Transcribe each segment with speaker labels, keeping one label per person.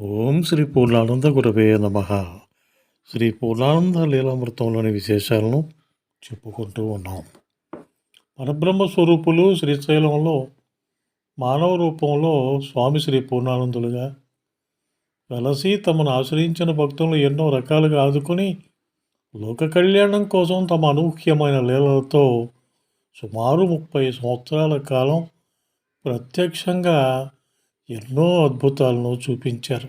Speaker 1: ఓం శ్రీ పూర్ణానంద గురవే నమ. శ్రీ పూర్ణానంద లీలామృతంలోని విశేషాలను చెప్పుకుంటూ ఉన్నాం. పరబ్రహ్మ స్వరూపులు శ్రీశైలంలో మానవ రూపంలో స్వామి శ్రీ పూర్ణానందులుగా వెలసి తమను ఆశ్రయించిన భక్తులను ఎన్నో రకాలుగా ఆదుకొని లోక కళ్యాణం కోసం తమ అనూహ్యమైన లీలలతో సుమారు ముప్పై సంవత్సరాల కాలం ప్రత్యక్షంగా ఎన్నో అద్భుతాలను చూపించారు.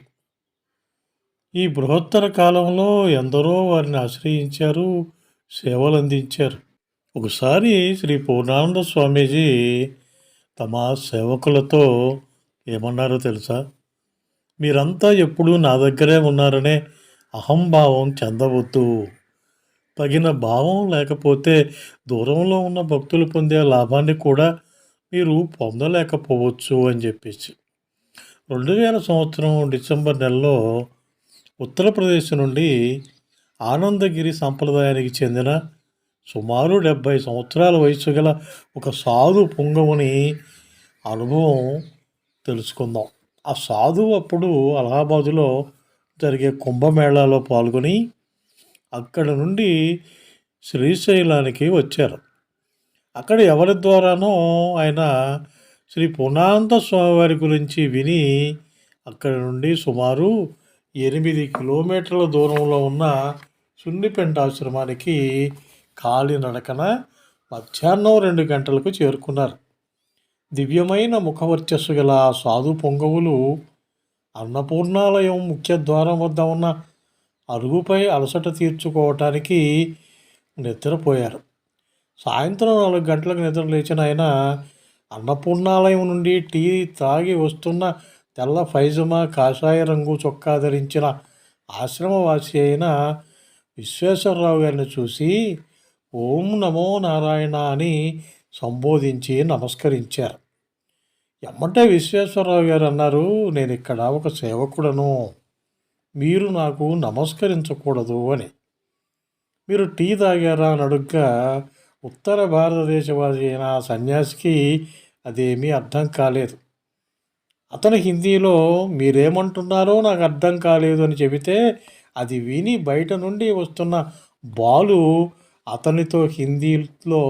Speaker 1: ఈ బృహత్తర కాలంలో ఎందరో వారిని ఆశ్రయించారు సేవలు అందించారు ఒకసారి శ్రీ పూర్ణానంద స్వామీజీ తమ సేవకులతో ఏమన్నారో తెలుసా? మీరంతా ఎప్పుడూ నా దగ్గరే ఉన్నారనే అహంభావం చెందవద్దు. తగిన భావం లేకపోతే దూరంలో ఉన్న భక్తులు పొందే లాభాన్ని కూడా మీరు పొందలేకపోవచ్చు అని చెప్పేసి. రెండు వేల సంవత్సరం డిసెంబర్ నెలలో ఉత్తరప్రదేశ్ నుండి ఆనందగిరి సంప్రదాయానికి చెందిన సుమారు డెబ్భై సంవత్సరాల వయసు గల ఒక సాధు పుంగవుని అనుభవం తెలుసుకుందాం. ఆ సాధువు అప్పుడు అలహాబాదులో జరిగే కుంభమేళాలో పాల్గొని అక్కడ నుండి శ్రీశైలానికి వచ్చారు. అక్కడ ఎవరి ద్వారానో ఆయన శ్రీ పూర్ణానంద స్వామివారి గురించి విని అక్కడి నుండి సుమారు ఎనిమిది కిలోమీటర్ల దూరంలో ఉన్న సున్నిపెంట ఆశ్రమానికి కాలినడకన మధ్యాహ్నం రెండు గంటలకు చేరుకున్నారు. దివ్యమైన ముఖవర్చస్సు గల సాధు పొంగవులు అన్నపూర్ణాలయం ముఖ్య ద్వారం వద్ద ఉన్న అరుగుపై అలసట తీర్చుకోవటానికి నిద్రపోయారు. సాయంత్రం నాలుగు గంటలకు నిద్ర లేచిన ఆయన అన్నపూర్ణాలయం నుండి టీ తాగి వస్తున్న తెల్ల ఫైజమా కాషాయ రంగు చొక్కా ధరించిన ఆశ్రమవాసి అయిన విశ్వేశ్వరరావు గారిని చూసి ఓం నమో నారాయణ అని సంబోధించి నమస్కరించారు. ఎమ్మటే విశ్వేశ్వరరావు గారు అన్నారు నేను ఇక్కడ ఒక సేవకుడను. మీరు నాకు నమస్కరించకూడదు అని. మీరు టీ తాగారా అని అడుగ్గా ఉత్తర భారతదేశవాసి అయిన సన్యాసికి అదేమీ అర్థం కాలేదు. అతను హిందీలో మీరేమంటున్నారో నాకు అర్థం కాలేదు అని చెబితే అది విని బయట నుండి వస్తున్న బాలు అతనితో హిందీలో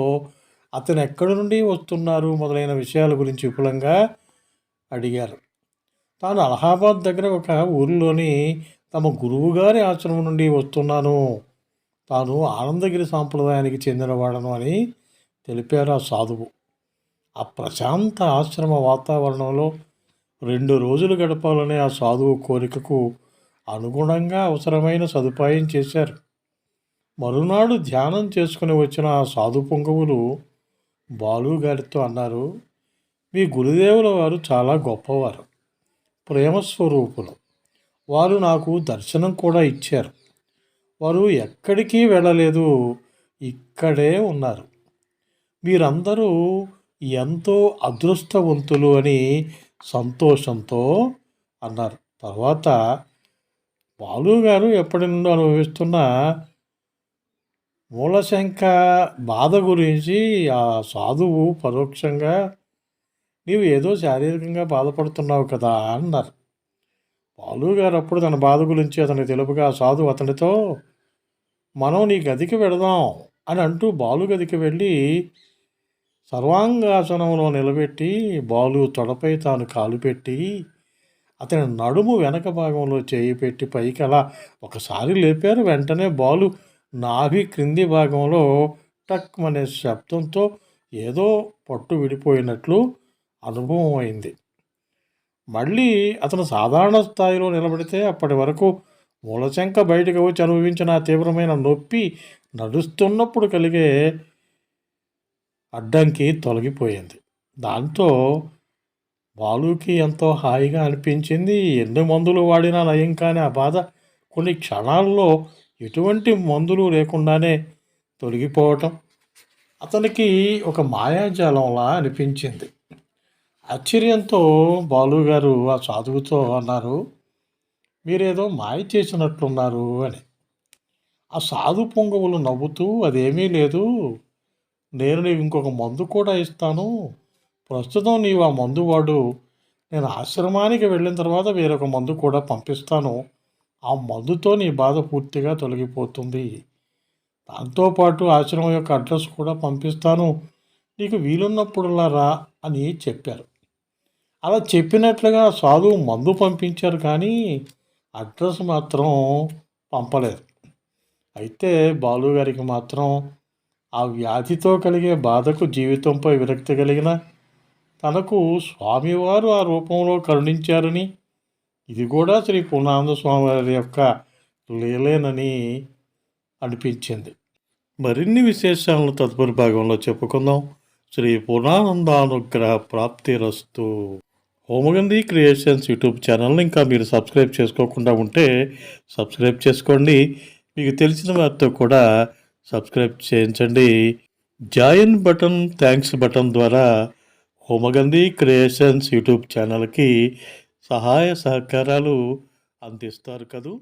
Speaker 1: అతను ఎక్కడి నుండి వస్తున్నారు మొదలైన విషయాల గురించి విపులంగా అడిగారు. తాను అలహాబాద్ దగ్గర ఒక ఊరిలోని తమ గురువుగారి ఆశ్రమం నుండి వస్తున్నాను. తాను ఆనందగిరి సాంప్రదాయానికి చెందినవాడను అని తెలిపారు ఆ సాధువు. ఆ ప్రశాంత ఆశ్రమ వాతావరణంలో రెండు రోజులు గడపాలనే ఆ సాధువు కోరికకు అనుగుణంగా అవసరమైన సదుపాయం చేశారు. మరునాడు ధ్యానం చేసుకుని వచ్చిన ఆ సాధు పొంగవులు బాలు గారితో అన్నారు మీ గురుదేవుల వారు చాలా గొప్పవారు ప్రేమస్వరూపులు. వారు నాకు దర్శనం కూడా ఇచ్చారు. వారు ఎక్కడికి వెళ్ళలేదు ఇక్కడే ఉన్నారు. మీరందరూ ఎంతో అదృష్టవంతులు అని సంతోషంతో అన్నారు. తర్వాత బాలు గారు ఎప్పటి నుండో అనుభవిస్తున్న మూలశంక బాధ గురించి ఆ సాధువు పరోక్షంగా నీవు ఏదో శారీరకంగా బాధపడుతున్నావు కదా అన్నారు. బాలు గారు అప్పుడు తన బాధ గురించి అతనికి తెలుపుగా ఆ సాధువు అతనితో మనం నీ గదికి వెడదాం అని అంటూ బాలు గదికి వెళ్ళి సర్వాంగాసనంలో నిలబెట్టి బాలు తొడపై తాను కాలు పెట్టి అతని నడుము వెనక భాగంలో చేయి పెట్టి పైకి అలా ఒకసారి లేపారు. వెంటనే బాలు నాభి క్రింది భాగంలో టక్ అనే శబ్దంతో ఏదో పట్టు విడిపోయినట్లు అనుభవం అయింది. మళ్ళీ అతను సాధారణ స్థాయిలో నిలబడితే అప్పటి వరకు మూలశంక బయటకు వచ్చి అనుభవించిన తీవ్రమైన నొప్పి నడుస్తున్నప్పుడు కలిగే అడ్డంకి తొలగిపోయింది. దాంతో బాలుకి ఎంతో హాయిగా అనిపించింది. ఎన్ని మందులు వాడినా నయం కాని ఆ బాధ కొన్ని క్షణాల్లో ఎటువంటి మందులు లేకుండానే తొలగిపోవటం అతనికి ఒక మాయాజాలంలా అనిపించింది. ఆశ్చర్యంతో బాలుగారు ఆ సాధువుతో అన్నారు మీరేదో మాయ చేసినట్లున్నారు అని. ఆ సాధు పొంగవులు నవ్వుతూ అదేమీ లేదు. నేను నీకు ఇంకొక మందు కూడా ఇస్తాను. ప్రస్తుతం నీవు ఆ మందు వాడు. నేను ఆశ్రమానికి వెళ్ళిన తర్వాత వేరొక మందు కూడా పంపిస్తాను. ఆ మందుతో నీ బాధ పూర్తిగా తొలగిపోతుంది. దాంతోపాటు ఆశ్రమం యొక్క అడ్రస్ కూడా పంపిస్తాను. నీకు వీలున్నప్పుడులా రా అని చెప్పారు. అలా చెప్పినట్లుగా సాధువు మందు పంపించారు కానీ అడ్రస్ మాత్రం పంపలేదు. అయితే బాలు గారికి మాత్రం ఆ వ్యాధితో కలిగే బాధకు జీవితంపై విరక్తి కలిగిన తనకు స్వామివారు ఆ రూపంలో కరుణించారని ఇది కూడా శ్రీ పూర్ణానంద స్వామివారి యొక్క లీలేనని అనిపించింది. మరిన్ని విశేషాలను తదుపరి భాగంలో చెప్పుకుందాం. శ్రీ పూర్ణానందానుగ్రహ ప్రాప్తిరస్తు. హోమగంధి క్రియేషన్స్ యూట్యూబ్ ఛానల్ని ఇంకా మీరు సబ్స్క్రైబ్ చేసుకోకుండా ఉంటే సబ్స్క్రైబ్ చేసుకోండి. మీకు తెలిసిన వారితో కూడా సబ్స్క్రైబ్ చేయించండి. జాయిన్ బటన్ థ్యాంక్స్ బటన్ ద్వారా హోమగంధి క్రియేషన్స్ యూట్యూబ్ ఛానల్కి సహాయ సహకారాలు అందిస్తారు కదూ.